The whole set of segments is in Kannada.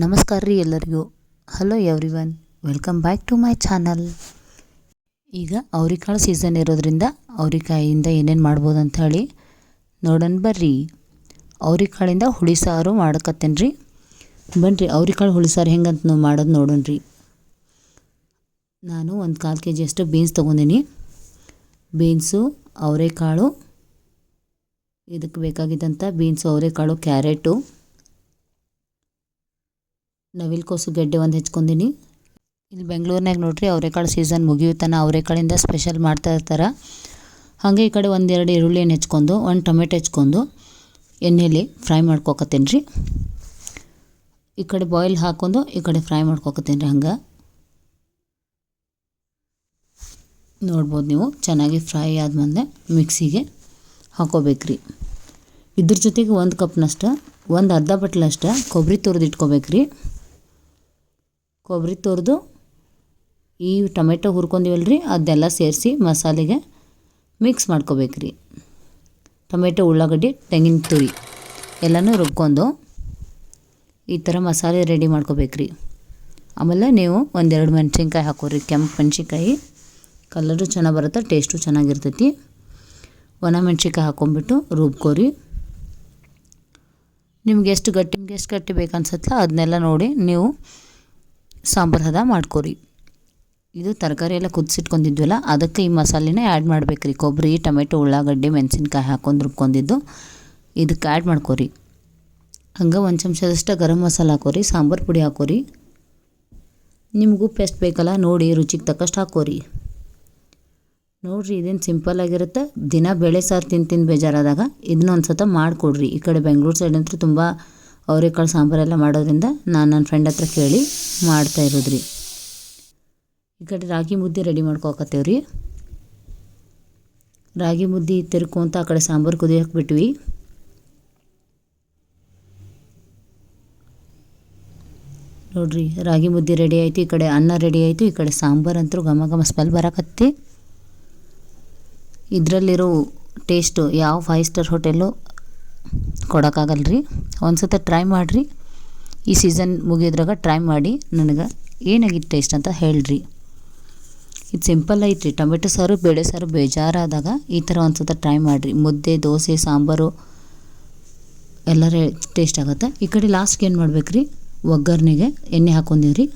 ನಮಸ್ಕಾರ ರೀ ಎಲ್ಲರಿಗೂ. Hello everyone welcome back to my channel ಈಗ ಅವ್ರಿಕಾಳು ಸೀಸನ್ ಇರೋದ್ರಿಂದ ಅವ್ರಿಕಾಯಿಂದ ಏನೇನು ಮಾಡ್ಬೋದು ಅಂತ ಹೇಳಿ ನೋಡೋಣ ಬರ್ರಿ. ಅವ್ರಿಕಾಳಿಂದ ಹುಳಿ ಸಾರು ಮಾಡಕತ್ತೇನೆ ರೀ. ಬನ್ನಿರಿ ಅವ್ರಿಕಾಳು ಹುಳಿ ಸಾರು ಹೆಂಗಂತ ನಾವು ಮಾಡೋದು ನೋಡೋಣ ರೀ. ನಾನು ಒಂದು ಕಾಲು ಕೆ ಜಿಯಷ್ಟು ಬೀನ್ಸ್ ತೊಗೊಂಡೀನಿ. ಬೀನ್ಸು ಅವರೆಕಾಳು ಇದಕ್ಕೆ ಬೇಕಾಗಿದ್ದಂಥ ಬೀನ್ಸು ಅವರೆಕಾಳು, ಕ್ಯಾರೆಟು ನವಿಲ್ಕೋಸು ಗೆಡ್ಡೆ ಒಂದು ಹೆಚ್ಕೊಂದಿನಿ ಇಲ್ಲಿ ಬೆಂಗಳೂರಿನಾಗ ನೋಡ್ರಿ ಅವರೆಕಾಳು ಸೀಸನ್ ಮುಗಿಯುತ್ತಾನ ಅವರೆಕಾಳಿಂದ ಸ್ಪೆಷಲ್ ಮಾಡ್ತಾ ಇರ್ತಾರೆ. ಹಾಗೆ ಈ ಕಡೆ ಒಂದೆರಡು ಈರುಳ್ಳಿ ಎಣ್ಣೆ ಹೆಚ್ಕೊಂಡು, ಒಂದು ಟೊಮೆಟೊ ಹೆಚ್ಕೊಂಡು, ಎಣ್ಣೆಲಿ ಫ್ರೈ ಮಾಡ್ಕೊಕತ್ತೇನೆ ರೀ ಈ ಕಡೆ ಬಾಯ್ಲ್ ಹಾಕೊಂಡು ಈ ಕಡೆ ಫ್ರೈ ಮಾಡ್ಕೊಕತ್ತೇನೆ ರೀ ಹಂಗೆ. ನೋಡ್ಬೋದು ನೀವು, ಚೆನ್ನಾಗಿ ಫ್ರೈ ಆದ್ಮೇಲೆ ಮಿಕ್ಸಿಗೆ ಹಾಕೋಬೇಕ್ರಿ. ಇದ್ರ ಜೊತೆಗೆ ಒಂದು ಕಪ್ನಷ್ಟು ಒಂದು ಅರ್ಧ ಬಟ್ಲಷ್ಟು ಕೊಬ್ಬರಿ ತುರಿದು ಇಟ್ಕೋಬೇಕ್ರಿ. ಕೊಬ್ಬರಿ ತುರಿದು, ಈ ಟೊಮೆಟೊ ಹುರ್ಕೊಂಡಿವಲ್ರಿ, ಅದೆಲ್ಲ ಸೇರಿಸಿ ಮಸಾಲೆಗೆ ಮಿಕ್ಸ್ ಮಾಡ್ಕೋಬೇಕ್ರಿ. ಟೊಮೆಟೊ, ಉಳ್ಳಾಗಡ್ಡಿ, ತೆಂಗಿನ ತುರಿ ಎಲ್ಲನೂ ರುಬ್ಕೊಂಡು ಈ ಥರ ಮಸಾಲೆ ರೆಡಿ ಮಾಡ್ಕೋಬೇಕ್ರಿ. ಆಮೇಲೆ ನೀವು ಒಂದೆರಡು ಮೆಣಸಿನ್ಕಾಯಿ ಹಾಕೋರಿ, ಕೆಂಪು ಮೆಣಸಿನ್ಕಾಯಿ. ಕಲರು ಚೆನ್ನಾಗಿ ಬರುತ್ತೆ ಟೇಸ್ಟು ಚೆನ್ನಾಗಿರ್ತೈತಿ. ಒಣ ಮೆಣಸಿನ್ಕಾಯಿ ಹಾಕ್ಕೊಂಬಿಟ್ಟು ರುಬ್ಕೋರಿ. ನಿಮ್ಗೆ ಎಷ್ಟು ಗಟ್ಟಿ, ನಿಮ್ಗೆ ಎಷ್ಟು ಗಟ್ಟಿ ಬೇಕು ಅನ್ಸತ್ತಲ್ಲ ಅದನ್ನೆಲ್ಲ ನೋಡಿ ನೀವು ಸಾಂಬಾರು ಹದ ಮಾಡ್ಕೊರಿ. ಇದು ತರಕಾರಿ ಎಲ್ಲ ಕುದಿಸಿಟ್ಕೊಂಡಿದ್ವಲ್ಲ, ಅದಕ್ಕೆ ಈ ಮಸಾಲೆನ ಆ್ಯಡ್ ಮಾಡ್ಬೇಕ್ರಿ. ಕೊಬ್ಬರಿ, ಟೊಮೆಟೊ, ಉಳ್ಳಾಗಡ್ಡಿ, ಮೆಣಸಿನ್ಕಾಯಿ ಹಾಕೊಂಡು ರುಬ್ಕೊಂಡಿದ್ದು ಇದಕ್ಕೆ ಆ್ಯಡ್ ಮಾಡ್ಕೊರಿ. ಹಂಗೆ ಒಂದು ಚಮಚದಷ್ಟು ಗರಂ ಮಸಾಲ ಹಾಕೋರಿ, ಸಾಂಬಾರು ಪುಡಿ ಹಾಕೋರಿ. ನಿಮಗೂ ಪೆಸ್ಟ್ ಬೇಕಲ್ಲ ನೋಡಿ, ರುಚಿಗೆ ತಕ್ಕಷ್ಟು ಹಾಕೋರಿ. ನೋಡಿರಿ, ಇದೇನು ಸಿಂಪಲ್ ಆಗಿರುತ್ತೆ. ದಿನ ಬೇಳೆ ಸಾರು ತಿಂದು ತಿಂದು ಬೇಜಾರಾದಾಗ ಇದನ್ನ ಒಂದು ಸತ ಮಾಡಿಕೊಡ್ರಿ. ಈ ಕಡೆ ಬೆಂಗಳೂರು ಸೈಡ್ ಅಂತೂ ತುಂಬ ಅವರೆಕಾಳು ಸಾಂಬಾರೆಲ್ಲ ಮಾಡೋದ್ರಿಂದ ನಾನು ನನ್ನ ಫ್ರೆಂಡ್ ಹತ್ರ ಕೇಳಿ ಮಾಡ್ತಾ ಇರೋದು ರೀ ಈ ಕಡೆ ರಾಗಿ ಮುದ್ದೆ ರೆಡಿ ಮಾಡ್ಕೊಕತ್ತೇವೆ ರೀ ರಾಗಿ ಮುದ್ದೆ ತಿರ್ಕೊಂತ ಆ ಕಡೆ ಸಾಂಬಾರು ಕುದಿಯೋಕೆ ಬಿಟ್ವಿ ನೋಡ್ರಿ, ರಾಗಿ ಮುದ್ದೆ ರೆಡಿ ಆಯಿತು, ಈ ಕಡೆ ಅನ್ನ ರೆಡಿ ಆಯಿತು, ಈ ಕಡೆ ಸಾಂಬಾರು ಅಂತೂ ಘಮ ಘಮ ಸ್ಮೆಲ್ ಬರಕತ್ತಿ. ಇದರಲ್ಲಿರೋ ಟೇಸ್ಟು ಯಾವ ಫೈವ್ ಸ್ಟಾರ್ ಹೋಟೆಲು ಕೊಡೋಕ್ಕಾಗಲ್ಲ ರೀ ಒಂದು ಸತ ಟ್ರೈ ಮಾಡಿರಿ. ಈ ಸೀಸನ್ ಮುಗಿಯೋದ್ರಾಗ ಟ್ರೈ ಮಾಡಿ ನನಗೆ ಏನಾಗಿತ್ತು ಟೇಸ್ಟ್ ಅಂತ ಹೇಳ್ರಿ. ಇದು ಸಿಂಪಲ್ ಐತ್ರಿ. ಟೊಮೆಟೊ ಸಾರು, ಬೇಳೆ ಸಾರು ಬೇಜಾರಾದಾಗ ಈ ಥರ ಒಂದು ಸತ ಟ್ರೈ ಮಾಡಿರಿ. ಮುದ್ದೆ, ದೋಸೆ, ಸಾಂಬಾರು ಎಲ್ಲರ ಟೇಸ್ಟ್ ಆಗುತ್ತೆ. ಈ ಕಡೆ ಲಾಸ್ಟ್ಗೆ ಏನು ಮಾಡ್ಬೇಕ್ರಿ? ಒಗ್ಗರಣೆಗೆ ಎಣ್ಣೆ ಹಾಕ್ಕೊಂಡೀವಿ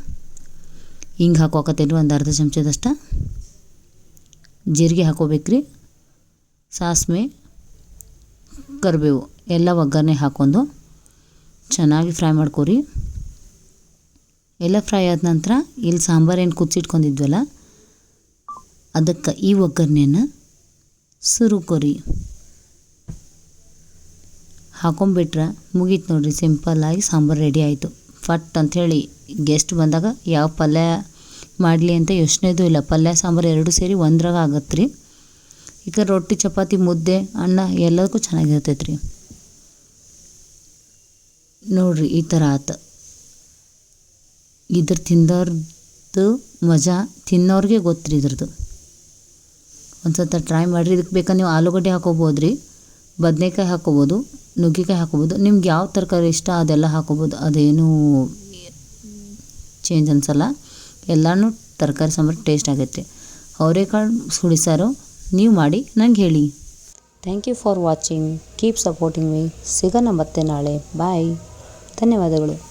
ಹಿಂಗೆ ಹಾಕೋಕತ್ತೇನೆ ಒಂದು ಅರ್ಧ ಚಮಚದಷ್ಟು. ಜೀರಿಗೆ ಹಾಕೋಬೇಕ್ರಿ. ಸಾಸಿವೆ ಕರಿಬೇವು ಎಲ್ಲ ಒಗ್ಗರಣೆ ಹಾಕ್ಕೊಂಡು ಚೆನ್ನಾಗಿ ಫ್ರೈ ಮಾಡ್ಕೊರಿ. ಎಲ್ಲ ಫ್ರೈ ಆದ ನಂತರ ಇಲ್ಲಿ ಸಾಂಬಾರು ಏನು ಕುದಿಸಿಟ್ಕೊಂಡಿದ್ವಲ್ಲ, ಅದಕ್ಕೆ ಈ ಒಗ್ಗರಣೆಯನ್ನು ಸುರುಕೊರಿ ಹಾಕೊಂಬಿಟ್ರೆ ಮುಗೀತು ನೋಡಿರಿ ಸಿಂಪಲ್ಲಾಗಿ ಸಾಂಬಾರು ರೆಡಿ ಆಯಿತು. ಫಟ್ ಅಂಥೇಳಿ ಗೆಸ್ಟ್ ಬಂದಾಗ, ಯಾವ ಪಲ್ಯ ಮಾಡಲಿ ಅಂತ ಯೋಚನೆದು ಇಲ್ಲ. ಪಲ್ಯ, ಸಾಂಬಾರು ಎರಡು ಸೇರಿ ಒಂದ್ರಾಗ ಆಗತ್ತೆ ರೀ ಈಗ ರೊಟ್ಟಿ, ಚಪಾತಿ, ಮುದ್ದೆ, ಅನ್ನ ಎಲ್ಲದಕ್ಕೂ ಚೆನ್ನಾಗಿರ್ತೈತೆ ರೀ ನೋಡಿರಿ, ಈ ಥರ ಆತು. ಇದ್ರ ತಿಂದವ್ರದ್ದು ಮಜಾ, ತಿನ್ನೋರಿಗೆ ಗೊತ್ತು ರೀ ಇದ್ರದ್ದು. ಒಂದು ಸತ ಟ್ರೈ ಮಾಡಿರಿ ಇದಕ್ಕೆ ಬೇಕಾದ್ರೆ ನೀವು ಆಲೂಗಡ್ಡೆ ಹಾಕೋಬೋದು ರೀ ಬದನೇಕಾಯಿ ಹಾಕೋಬೋದು, ನುಗ್ಗೆಕಾಯಿ ಹಾಕೋಬೋದು, ನಿಮ್ಗೆ ಯಾವ ತರಕಾರಿ ಇಷ್ಟ ಅದೆಲ್ಲ ಹಾಕೋಬೋದು, ಅದೇನು ಚೇಂಜ್ ಅನ್ಸಲ್ಲ. ಎಲ್ಲನೂ ತರಕಾರಿ ಸಾಂಬಾರು ಟೇಸ್ಟ್ ಆಗುತ್ತೆ ಅವರೆಕಾಳು ಸುಳಿಸಾರು ನೀವು ಮಾಡಿ, ನಂಗೆ ಹೇಳಿ. Thank you for watching keep supporting me ಸಿಗೋಣ ಮತ್ತೆ ನಾಳೆ. ಬಾಯ್ ಧನ್ಯವಾದಗಳು.